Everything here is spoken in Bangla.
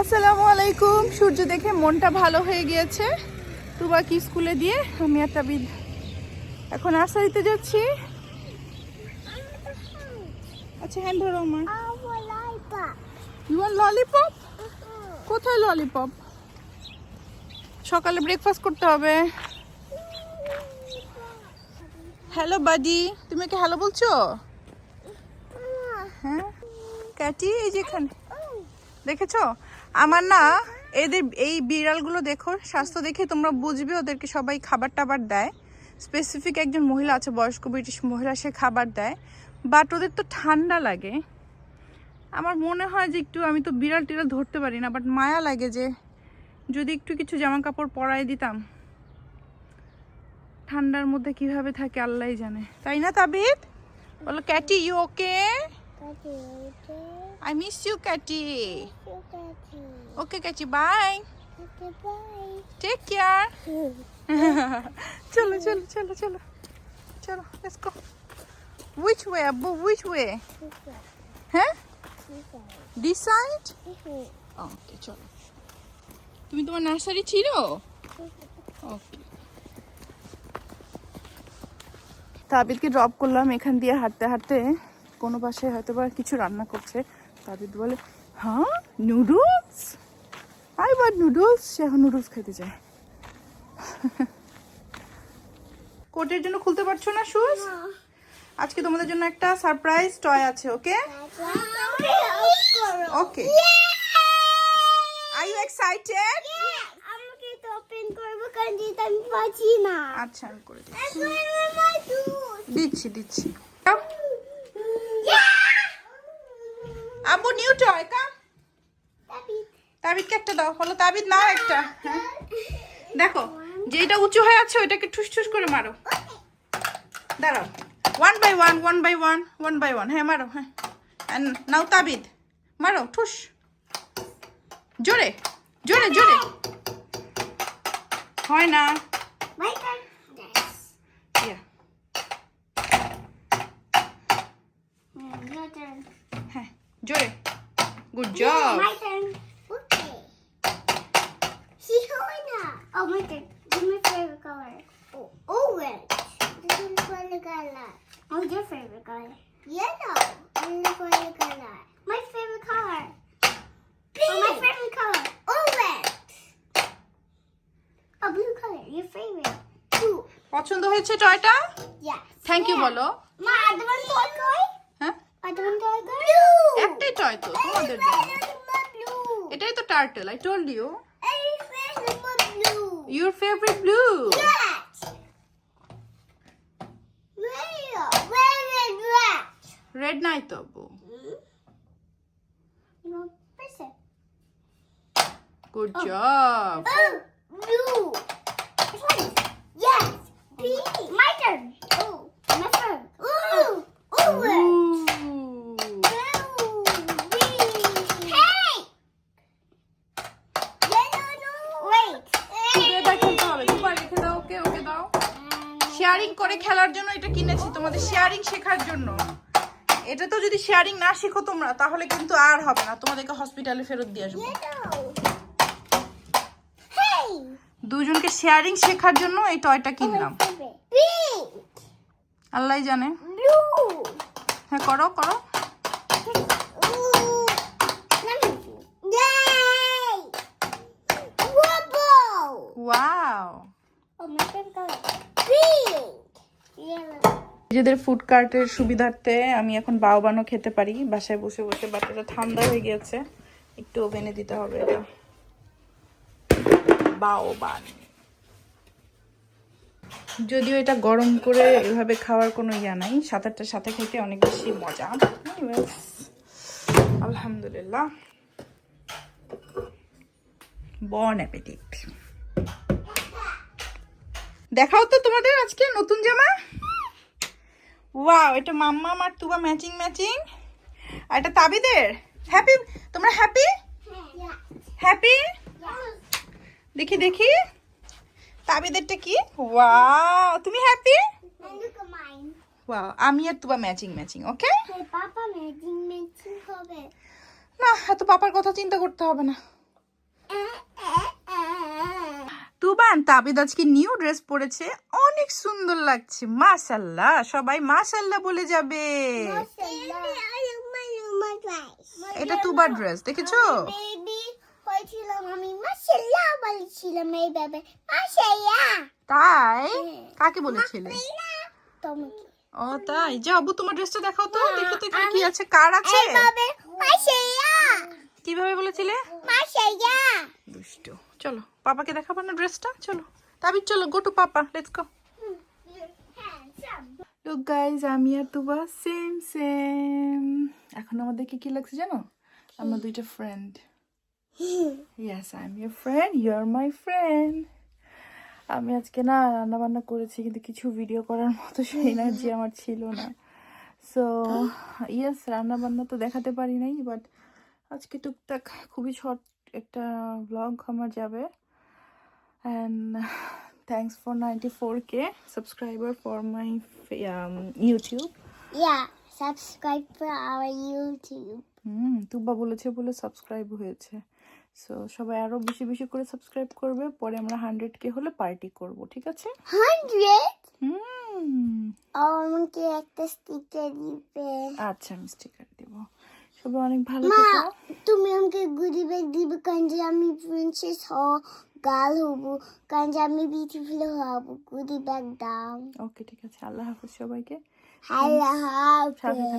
আসসালামু আলাইকুম। সূর্য দেখে মনটা ভালো হয়ে গিয়েছে। তুবাকি স্কুলে দিয়ে? আমি একটা বিদ এখন নার্সারিতে যাচ্ছি। আচ্ছা হ্যান্ড ধরো আমার। ইউ আর ললিপপ কোথায় ললিপপ সকালে ব্রেকফাস্ট করতে হবে। হ্যালো বাডি তুমি কি হ্যালো বলছো? হ্যাঁ? ক্যাটি এই যেখানে দেখেছ? আমার না, এদের এই বিড়ালগুলো দেখো, স্বাস্থ্য দেখে তোমরা বুঝবে, ওদেরকে সবাই খাবার টাবার দেয়। স্পেসিফিক একজন মহিলা আছে, বয়স্ক ব্রিটিশ মহিলা, সে খাবার দেয়। বাট ওদের তো ঠান্ডা লাগে। আমার মনে হয় যে একটু, আমি তো বিড়াল টিড়াল ধরতে পারি না বাট মায়া লাগে যে যদি একটু কিছু জামা কাপড় পরাই দিতাম, ঠান্ডার মধ্যে কীভাবে থাকে আল্লাহ জানে। তাই না তাবিদ বলো, Katie you okay I miss you Katie okay Katie bye take care চলো চলো চলো চলো চলো লেটস গো which way আব্বু which way? হ্যাঁ দিস সাইড ওকে চলো তুমি তোমার নার্সারি ছিল? ওকে তাবিদকে ড্রপ করলাম এখান দিয়ে হাঁটতে হাঁটতে। কোনো পাশে হয়তো বা কিছু রান্না করছে তাবিদ বলে হ্যাঁ নুডলস আই বার নুডলস সে এখন নুডলস খেতে চায়। কোটের জন্য খুলতে পারছ না শুজ আজকে তোমাদের জন্য একটা সারপ্রাইজ টয় আছে ওকে ওকে আর ইউ এক্সাইটেড আচ্ছা আমি করে দিচ্ছি। দিচ্ছি দিচ্ছি। নিউ টয় কাম তাবিদকে একটা দাও হলো তাবিদ নাও একটা। হ্যাঁ দেখো যেটা উঁচু হয়ে আছে ওইটাকে ঠুস ঠুস করে মারো। দাঁড়াও। One by one one by one one by one হ্যাঁ মারো হ্যাঁ। নাও তাবিদ। মারো ঠুস। জোরে জোরে জোরে। হয় না. হ্যাঁ জোরে। Good job My turn. Okay. Going up. Oh, my turn. What's my favorite color? Oh, orange. This is my color. What's your favorite color? Yellow. This is my color. My favorite color. Pink. Oh, my favorite color. Orange. A blue color. Your favorite. Blue. পছন্দ হয়েছে টয়টা Yes. Thank you. বলো মা আদা বান toy কই হ্যাঁ আদা বান toy কই একটাই টয় তো তোমাদের জন্য ব্লু এটাই তো টার্টেল আই টোল্ড ইউ এই face blue your favourite blue Yes. Where? Where is that? Red নাই তো আব্বু You know, press it. Good job Oh, blue. Which one? Yes. Pink. My turn. Oh, my turn. Ooh. Ooh. খেলতে হবে দুবার রেখে দাও ওকে ওকে দাও শেয়ারিং করে খেলার জন্য এটা কিনেছি তোমাদের শেয়ারিং শেখার জন্য। এটা তো যদি শেয়ারিং না শেখো তোমরা তাহলে কিন্তু আর হবে না। তোমাদেরকে হসপিটালে ফেরত দিয়ে আসব। দুজনকে শেয়ারিং শেখার জন্য এই টয়টা কিনলাম। আল্লাহ জানে। হ্যাঁ করো করো। ওয়াও নিজেদের ফুড কার্টের সুবিধার্থে আমি এখন বাউবানও খেতে পারি। বাসায় বসে বসে বাট এটা ঠান্ডা হয়ে গিয়েছে। একটু ওভেনে দিতে হবে এটা। বাউবান যদিও এটা গরম করে এভাবে খাওয়ার কোনো ইয়া নাই সাঁতারটার সাথে খেতে অনেক বেশি মজা। আলহামদুলিল্লাহ। বন অ্যাপেটিট দেখাও তো তোমাদের আজকে নতুন জামা। ওয়াও এটা মাম্মা আর তুবা ম্যাচিং ম্যাচিং আর এটা তাবিদের? হ্যাপি তোমরা হ্যাপি হ্যাপি দেখি দেখি। তাবিদেরটা কি? ওয়াও তুমি হ্যাপি ওয়াও আমি আর Tuba matching matching okay papa matching matching হবে। না এত পাপার কথা চিন্তা করতে হবে না। তুবান তাবিদ আজকে নিউ ড্রেস পরেছে। অনেক সুন্দর লাগছে। মাশাল্লাহ সবাই মাশাল্লাহ বলে যাবে। এটা তুবার ড্রেস দেখেছ? তাই? কাকে বলেছিলে? ও তাই? যা আবু তোমার ড্রেসটা দেখাও তো। দেখো তো এখানে কি আছে কার আছে? কীভাবে বলেছিলে? দুষ্টু। চলো পাপাকে দেখাবো না ড্রেসটা চলো। তাবিদ চলো go to papa let's go look guys আমি আর তুবা সেম সেম এখন আমাদেরকে কি লাগছে জানো? আমরা দুইটা friend yes I am your friend you are my friend আমি আজকে না রান্না বান্না করেছি কিন্তু কিছু ভিডিও করার মতো সেই এনার্জি আমার ছিল না। সো ইয়েস রান্না বান্না তো দেখাতে পারি নাই বাট আজকে টুকটাক খুবই শর্ট একটা ব্লগ আমার যাবে। And thanks for ninety four K subscriber for my YouTube subscribe for our YouTube. Hmm Tuba বলেছে বলে সাবস্ক্রাইব হয়েছে। সো সবাই আরও বেশি বেশি করে সাবস্ক্রাইব করবে পরে আমরা হান্ড্রেড কে হলে পার্টি করব ঠিক আছে? Hundred? হুম। আমাকে একটা স্টিকার দিবে আচ্ছা আমি স্টিকার সবাই অনেক ভালো মা তুমি আমাকে গুডি ব্যাগ দিবে কারণ যে আমি প্রিন্সেস হ গার্ল হব কারণ যে আমি বিউটিফুল হব গুডি ব্যাগ দাও। ওকে ঠিক আছে। আল্লাহ হাফিজ সবাইকে। আল্লাহ হাফেজ।